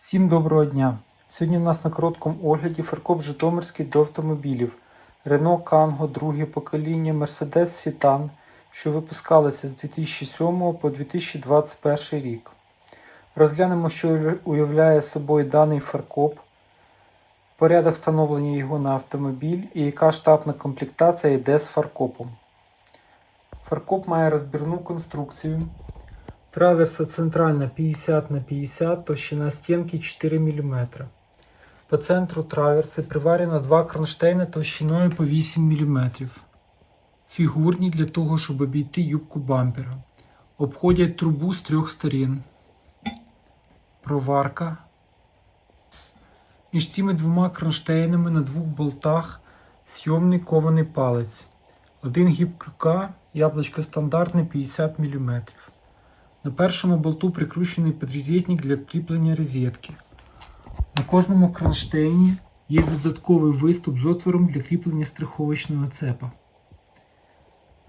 Всім доброго дня! Сьогодні в нас на короткому огляді фаркоп Житомирський до автомобілів Renault Kangoo друге покоління, Mercedes Citan, що випускалися з 2007 по 2021 рік. Розглянемо, що уявляє собою даний фаркоп, порядок встановлення його на автомобіль і яка штатна комплектація йде з фаркопом. Фаркоп має розбірну конструкцію. Траверса центральна 50 на 50, товщина стінки 4 мм. По центру траверси приварено два кронштейни товщиною по 8 мм. Фігурні для того, щоб обійти юбку бампера. Обходять трубу з трьох сторін. Проварка. Між цими двома кронштейнами на двох болтах сйомний кований палець. Один гіб крюка, яблучко стандартне 50 мм. На першому болту прикручений підрозетник для кріплення розетки. На кожному кронштейні є додатковий виступ з отвором для кріплення страховочного цепа.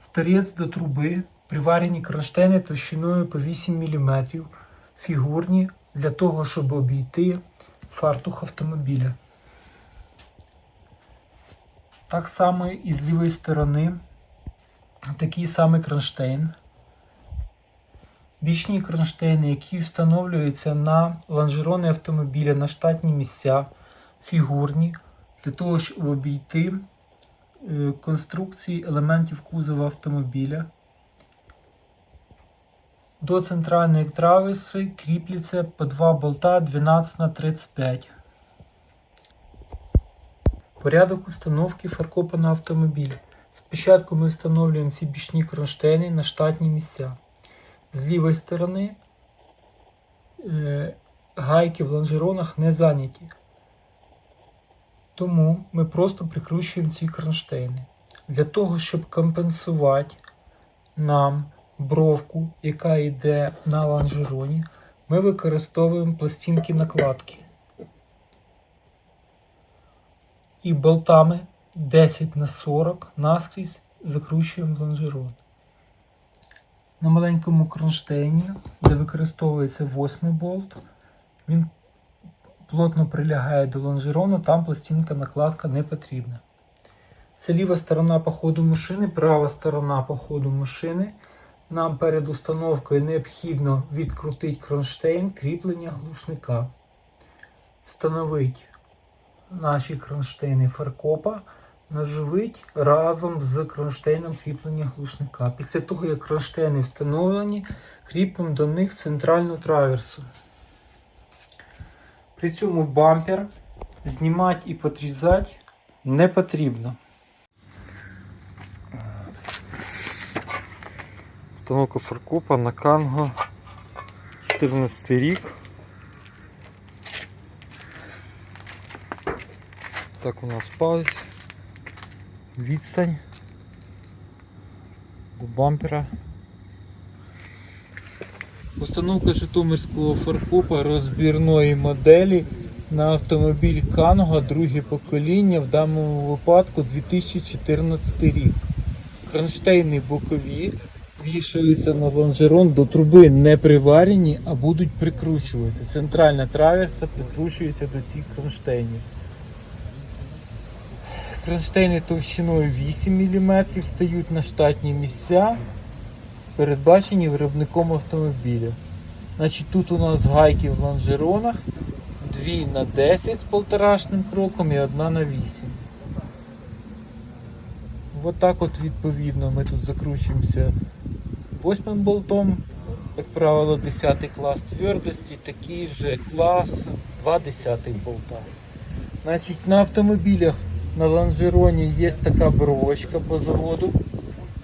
В торець до труби приварені кронштейни товщиною по 8 мм, фігурні для того, щоб обійти фартух автомобіля. Так само і з лівої сторони такий самий кронштейн. Бічні кронштейни, які встановлюються на лонжерони автомобіля на штатні місця, фігурні, для того, щоб обійти е, конструкції елементів кузова автомобіля. До центральної траверси кріпляться по два болта 12 на 35 Порядок установки фаркопа на автомобіль. Спочатку ми встановлюємо ці бічні кронштейни на штатні місця. З лівої сторони е, гайки в лонжеронах не зайняті. Тому ми просто прикручуємо ці кронштейни. Для того, щоб компенсувати нам бровку, яка йде на лонжероні, ми використовуємо пластинки накладки. І болтами 10 на 40 наскрізь закручуємо в лонжерон. На маленькому кронштейні, де використовується восьмий болт, він плотно прилягає до лонжерону, там пластинка накладка не потрібна. Це ліва сторона по ходу машини, права сторона по ходу машини. Нам перед установкою необхідно відкрутити кронштейн кріплення глушника. Встановити наші кронштейни фаркопа наживить разом з кронштейном кріплення глушника. Після того, як кронштейни встановлені, кріпимо до них центральну траверсу. При цьому бампер знімати і подрізати не потрібно. Установка фаркопа на Канго 14 рік. Так у нас палець, відстань до бампера. Установка Житомирського фаркопа розбірної моделі на автомобіль Канго друге покоління, в даному випадку 2014 рік. Кронштейни бокові вішаються на лонжерон, до труби не приварені, а будуть прикручуватися. Центральна траверса прикручується до цих кронштейнів. Кронштейни товщиною 8 мм стають на штатні місця передбачені виробником автомобіля. Значить, Тут у нас гайки в лонжеронах 2 на 10 з полторашним кроком і 1 на 8. Ось так от відповідно ми тут закручуємося восьмим болтом, як правило, 10 клас твердості, такий же клас 2 десятих болта. Значить, На автомобілях на лонжероні є така бровочка по заводу,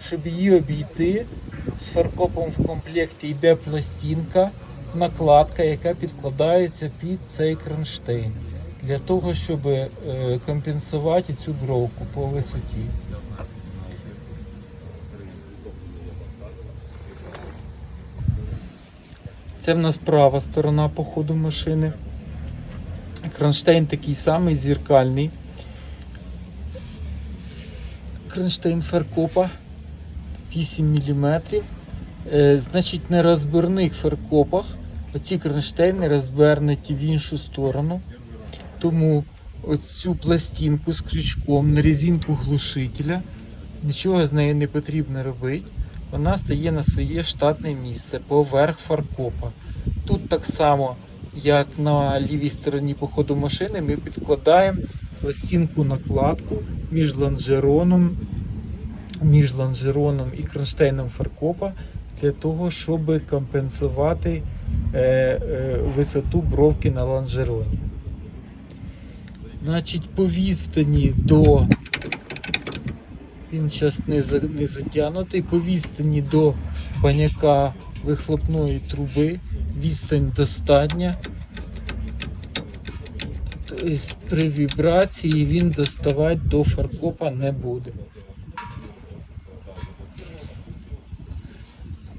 щоб її обійти з фаркопом в комплекті йде пластинка, накладка, яка підкладається під цей кронштейн. Для того, щоб е, компенсувати цю бровку по висоті. Це в нас права сторона по ходу машини. Кронштейн такий самий зеркальний. Кронштейн фаркопа 8 мм. Е, значить, на розбірних фаркопах Оці кронштейни розвернуті в іншу сторону. Тому оцю пластинку з крючком на резинку глушителя нічого з нею не потрібно робити. Вона стає на своє штатне місце поверх фаркопа. Тут так само, як на лівій стороні по ходу машини, ми підкладаємо пластинку накладку між лонжероном, між лонжероном і кронштейном фаркопа для того, щоб компенсувати е, е, висоту бровки на лонжероні. Значить, по відстані до. Він зараз не, за, не затягнутий, по відстані до паняка вихлопної труби. Відстань достатня. При вібрації він доставати до фаркопа не буде.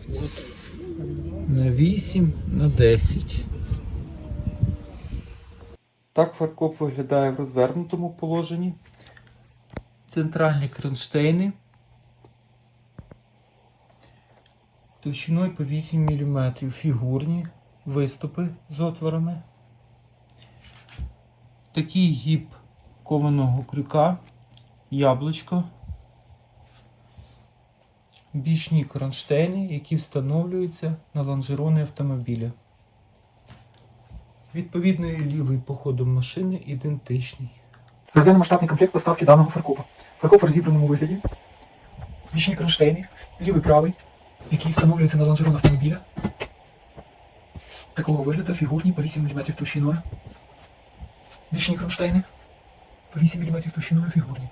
От. На 8, на 10. Так фаркоп виглядає в розвернутому положенні. Центральні кронштейни. Товщиною по 8 мм фігурні виступи з отворами. Такий гіб кованого крюка, яблучко, бічні кронштейни, які встановлюються на лонжерони автомобіля. Відповідно, і лівий по ходу машини ідентичний. Розглянемо штатний комплект поставки даного фаркопа. Фаркоп в розібраному вигляді. Бічні кронштейни, лівий правий, який встановлюється на лонжерон автомобіля. Такого вигляду фігурні по 8 мм товщиною. Бічні кронштейни по 8 мм товщиною фігурні.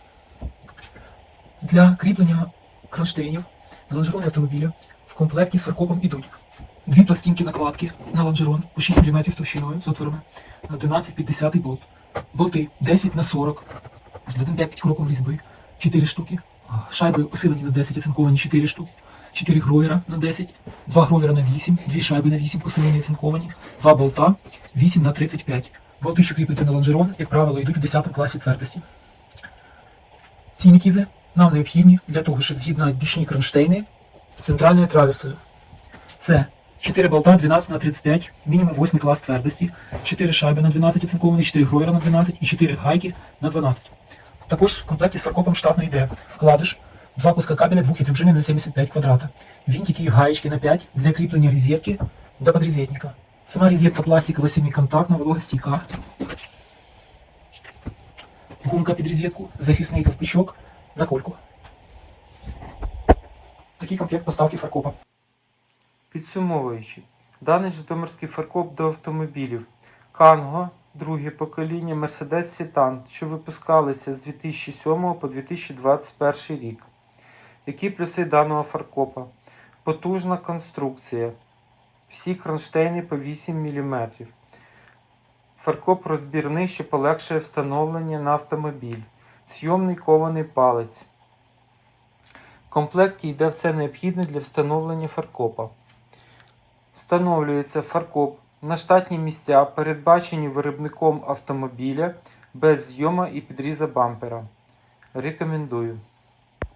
Для кріплення кронштейнів на лонжерони автомобіля в комплекті з фаркопом ідуть дві пластинки накладки на лонжерон по 6 мм товщиною з отворами на 11 під 10 болт. Болти 10 на 40 з 1,5 кроком різьби 4 штуки. Шайби посилені на 10, оцинковані 4 штуки. 4 гровера на 10, 2 гровера на 8, 2 шайби на 8 посилені оцинковані, 2 болта 8 на 35. Болти, що кріпляться на лонжерон, як правило, йдуть в 10 класі твердості. Ці мітізи нам необхідні для того, щоб з'єднати бічні кронштейни з центральною траверсою. Це 4 болта 12 на 35, мінімум 8 клас твердості, 4 шайби на 12 оцинковані, 4 гровера на 12 і 4 гайки на 12. Також в комплекті з фаркопом штатно йде вкладиш, два куска кабеля двохітривжини на 75 квадрата, вінтики і гаєчки на 5 для кріплення розетки до подрозетника. Сама розетка пластикова семиконтактна, вологостійка. Гумка під розетку, захисний ковпачок на кольку. Такий комплект поставки фаркопа. Підсумовуючи, даний житомирський фаркоп до автомобілів Канго, друге покоління, Mercedes Citan, що випускалися з 2007 по 2021 рік. Які плюси даного фаркопа? Потужна конструкція. Всі кронштейни по 8 мм. Фаркоп розбірний, що полегшує встановлення на автомобіль. Зйомний кований палець. В комплекті йде все необхідне для встановлення фаркопа. Встановлюється фаркоп на штатні місця, передбачені виробником автомобіля без зйома і підріза бампера. Рекомендую.